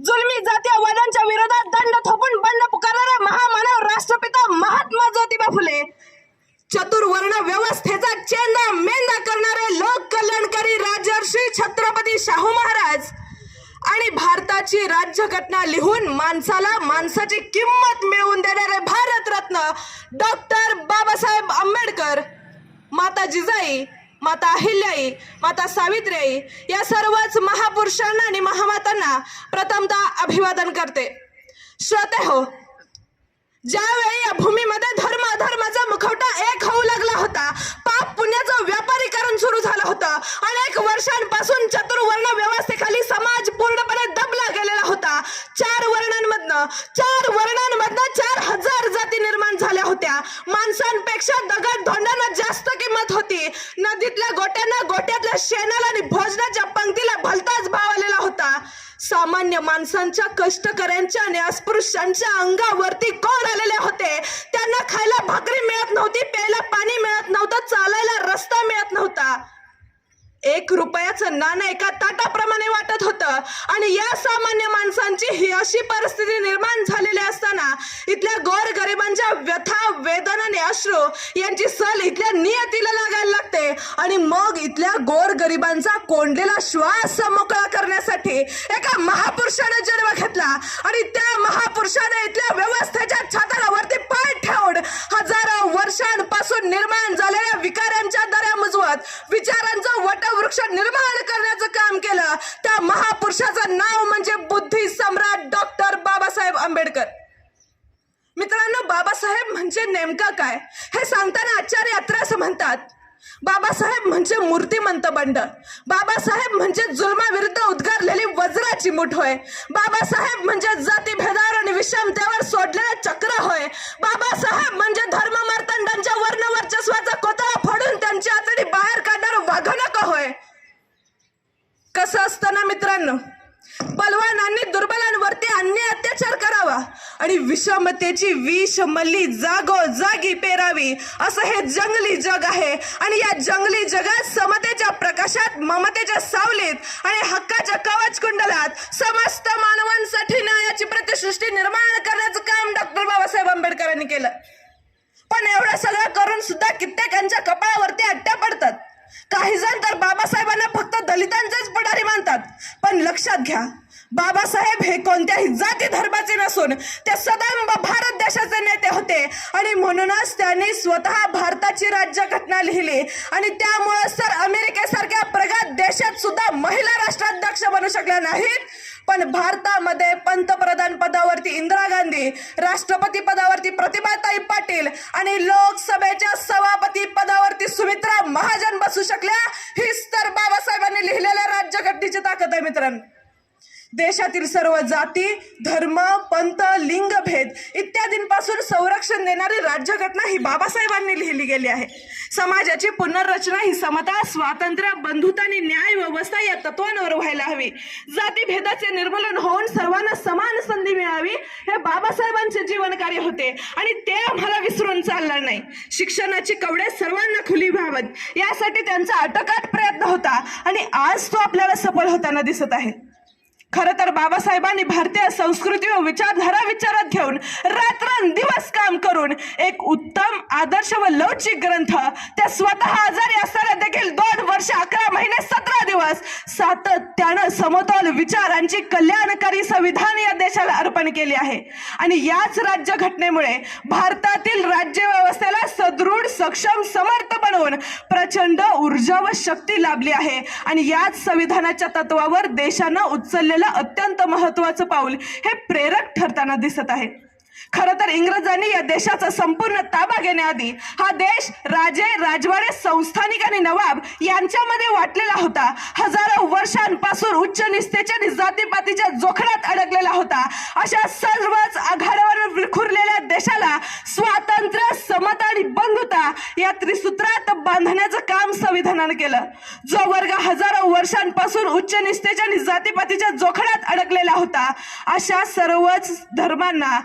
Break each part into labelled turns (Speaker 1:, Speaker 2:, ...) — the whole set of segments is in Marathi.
Speaker 1: जुलमी जातीयवादांच्या विरोधात दंड थोपून बंड पुकारणारे महामानव राष्ट्रपिता महात्मा ज्योतिबा फुले. चतुर्वर्ण व्यवस्थेचा चेंदा मेंदा करणारे लोक कल्याणकारी राजर्षी छत्रपती शाहू महाराज. आणि भारताची राज्यघटना लिहून माणसाला माणसाची किंमत मिळवून देणारे भारतरत्न डॉक्टर बाबासाहेब आंबेडकर. माता जिजाई माता अहिल्याई माता सावित्रीई या सर्वच महापुरुषांना आणि महामातांना प्रथमतः अभिवादन करते. श्रोते हो ज्यावेळी या भूमीमध्ये धर्म वर्णांमधनं चार हजार जाती निर्माण झाल्या होत्या. माणसांपेक्षा दगड धोंडांना जास्त किंमत होती. नदीतल्या गोट्यांना गोट्यातल्या शेणाला आणि भोजनाच्या पंक्तीला भलताच भाव आलेला होता. सामान्य माणसांच्या कष्टकऱ्यांच्या आणि अस्पृश्यांच्या अंगावरती कोण आलेले होते? त्यांना खायला भाकरी मिळत नव्हती प्यायला पाणी मिळत नव्हतं चालायला रस्ता मिळत नव्हता. एक रुपयाचं नाणं एका ताटाप्रमाणे वाटत होतं. आणि या सामान्य माणसांची ही अशी परिस्थिती निर्माण झालेली असताना इथल्या गोर गरिबांच्या व्यथा वेदना आणि अश्रू यांची सल इथल्या नियतीला लागायला लागते. आणि मग इथल्या गोर गरिबांचा कोंडलेला श्वास मोकळा करण्यासाठी एका महापुरुषाने जन्म घेतला. आणि त्या महापुरुषाने इथल्या व्यवस्थेच्या छाताडावरती पाय ठेवून हजारो वर्षांपासून निर्माण झालेल्या करत मुजवत विचारांचं वटवृक्ष निर्माण करण्याचं काम केलं. त्या महापुरुषाचं नाव म्हणजे बुद्धी सम्राट डॉक्टर बाबासाहेब आंबेडकर. मित्रांनो बाबासाहेब म्हणजे नेमका काय? हे सांगताना आचार्य यात्रा असं म्हणतात. बाबासाहेब म्हणजे मूर्तिमंत बंड. बाबासाहेब म्हणजे जुलमाविरुद्ध उद्गारलेली वज्राची मुठ होय. बाबासाहेब म्हणजे जातीभेदावर आणि विषमतेवर सोडलेलं चक्र होय. बाबासाहेब म्हणजे धर्म मार्तंडांच्या वर्ण वर्चस्वाचा कोतळा फोडून त्यांची आतडी बाहेर काढणार वाघनक होय. कसं असतं ना मित्रांनो? बलवानांनी दुर्बलांवरती अन्याय अत्याचार करावा आणि विषमतेची विष मल्ली जागो जागी पेरावी. असं हे जंगली जग आहे. आणि या जंगली जगात समतेच्या प्रकाशात ममतेच्या सावलीत आणि हक्काच्या कवच कुंडलात समस्त मानवांसाठी न्यायाची प्रतिसृष्टी निर्माण करण्याचं काम डॉक्टर बाबासाहेब आंबेडकरांनी केलं. पण एवढं सगळं करून सुद्धा कित्येकांच्या कपाळावरती अट्ट्या पडतात. काही जण तर बाबासाहेबांना फक्त दलितांचेच पुढारी मानतात. पण लक्षात घ्या बाबासाहेब हे कोणत्याही जाती धर्माचे नसून ते सदैव भारत देशाचे नेते होते. आणि म्हणूनच त्यांनी स्वतः भारताची राज्यघटना लिहिली. आणि त्यामुळेच तर अमेरिकेसारख्या प्रगत देशात सुद्धा महिला राष्ट्राध्यक्ष बनू शकल्या नाहीत. पण भारतामध्ये पंतप्रधान पदावरती इंदिरा गांधी राष्ट्रपती पदावरती प्रतिभाताई पाटील आणि लोकसभेच्या सभापती पदावरती सुमित्रा महाजन बसू शकल्या हीच तर बाबासाहेबांनी लिहिलेल्या राज्यघटनेची ताकद आहे मित्रांनो. देशातील सर्व जाती धर्म पंथ लिंगभेद इत्यादींपासून संरक्षण देणारी राज्यघटना ही बाबासाहेबांनी लिहिली गेली आहे. समाजाची पुनर्रचना ही समता स्वातंत्र्य बंधुता आणि न्याय व्यवस्था या तत्वांवर व्हायला हवी. जातीभेदाचे निर्मूलन होऊन सर्वांना समान संधी मिळावी हे बाबासाहेबांचे जीवनकार्य होते आणि ते आम्हाला विसरून चालणार नाही. शिक्षणाची कवडे सर्वांना खुली व्हावत. यासाठी त्यांचा अटकाट प्रयत्न होता आणि आज तो आपल्याला सफल होताना दिसत आहे. खरं तर बाबासाहेबांनी भारतीय संस्कृती व विचारधारा विचारात घेऊन रात्रंदिवस काम करून एक उत्तम आदर्श व लवचिक ग्रंथ त्या स्वतः आजारी असताना देखील दोन वर्ष अकरा महिने सतरा दिवस सातत्यानं समतोल विचारांची कल्याणकारी संविधान या देशाला अर्पण केले आहे. आणि याच राज्य घटनेमुळे भारतातील राज्य व्यवस्थेला सदृढ सक्षम समर्थ बनवून प्रचंड ऊर्जा व शक्ती लाभली आहे. आणि याच संविधानाच्या तत्वावर देशानं उचललेलं अत्यंत महत्वाचं पाऊल हे प्रेरक ठरताना दिसत आहे. खरं तर इंग्रजांनी या देशाचा संपूर्ण ताबा घेण्याआधी हा देश राजे राजवाडे संस्थानिक आणि नवाब यांच्यामध्ये वाटलेला होता. हजारो वर्षांपासून उच्च निष्ठेच्या आणि जातीपातीच्या जोखडात अडकलेला होता. अशा सर्वच आघाड्यावर विखुरलेल्या देशाला स्वातंत्र्य समता आणि बंधुता या त्रिसूत्रात बांधण्याचं काम संविधानानं केलं. जो वर्ग हजारो वर्षांपासून उच्च निष्ठेच्या आणि जातीपातीच्या जोखडात अडकलेला होता अशा सर्वच धर्मांना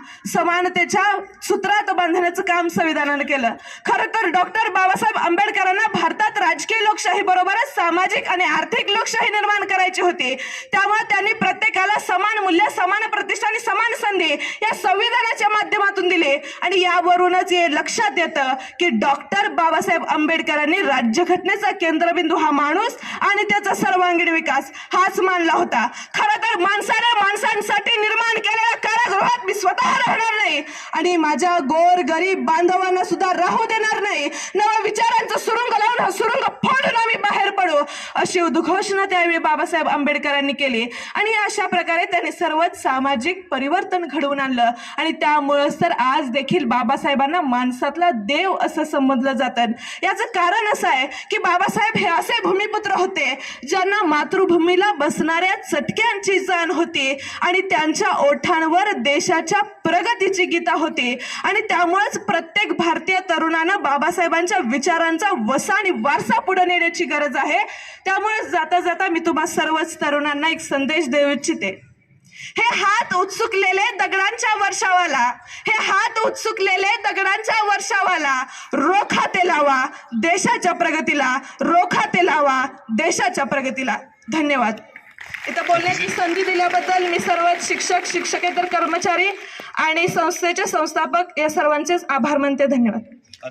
Speaker 1: समानतेच्या सूत्रात बांधण्याचं काम संविधानानं केलं. खरं तर डॉक्टर बाबासाहेब आंबेडकरांना भारतात राजकीय लोकशाही बरोबरच सामाजिक आणि आर्थिक लोकशाही निर्माण करायची होती. त्यामुळे त्यांनी प्रत्येकाला समान मूल्य समान प्रतिष्ठा आणि समान संधी या संविधानाच्या माध्यमातून दिले. आणि यावरूनच हे लक्षात येतं की डॉक्टर बाबासाहेब आंबेडकरांनी राज्यघटनेचा केंद्रबिंदू हा माणूस आणि त्याचा सर्वांगीण विकास हाच मानला होता. खरं तर माणसाला माणसांसाठी निर्माण केलेल्या कारागृहात मी स्वतः राहणार नाही. आणि माझ्या गोर गरीब बांधवांना सुद्धा राहू देणार नाही. नवा विचारांचं सुरुंग लावून हा सुरुंग फोडून आम्ही बाहेर पडू. अशी उद्घोषणा त्यावेळी बाबासाहेब आंबेडकरांनी केली. आणि अशा प्रकारे त्यांनी सर्वच सामाजिक परिवर्तन घडवून आणलं. आणि त्यामुळंच तर आज देखील बाबासाहेबांना माणसातला देव असं समजलं जातं. याचं कारण असं आहे की बाबासाहेब हे असे भूमिपुत्र होते ज्यांना मातृभूमीला बसणाऱ्या चटक्यांची जाण होती. आणि त्यांच्या ओठांवर देशाच्या प्रगतीची गीता होती. आणि त्यामुळेच प्रत्येक भारतीय तरुणानं बाबासाहेबांच्या विचारांचा वसा आणि वारसा पुढे नेण्याची गरज आहे. त्यामुळे जाता जाता मी तुम्हा सर्वच तरुणांना एक संदेश देऊ इच्छिते. हे हात उत्सुकलेले दगडांच्या वर्षावाला. हे हात उत्सुकलेले दगडांच्या वर्षावाला. रोखा ते लावा देशाच्या प्रगतीला. रोखा ते लावा देशाच्या प्रगतीला. धन्यवाद. इथं बोलण्याची संधी दिल्याबद्दल मी सर्व शिक्षक शिक्षकेतर कर्मचारी आणि संस्थेचे संस्थापक या सर्वांचेच आभार मानते. धन्यवाद.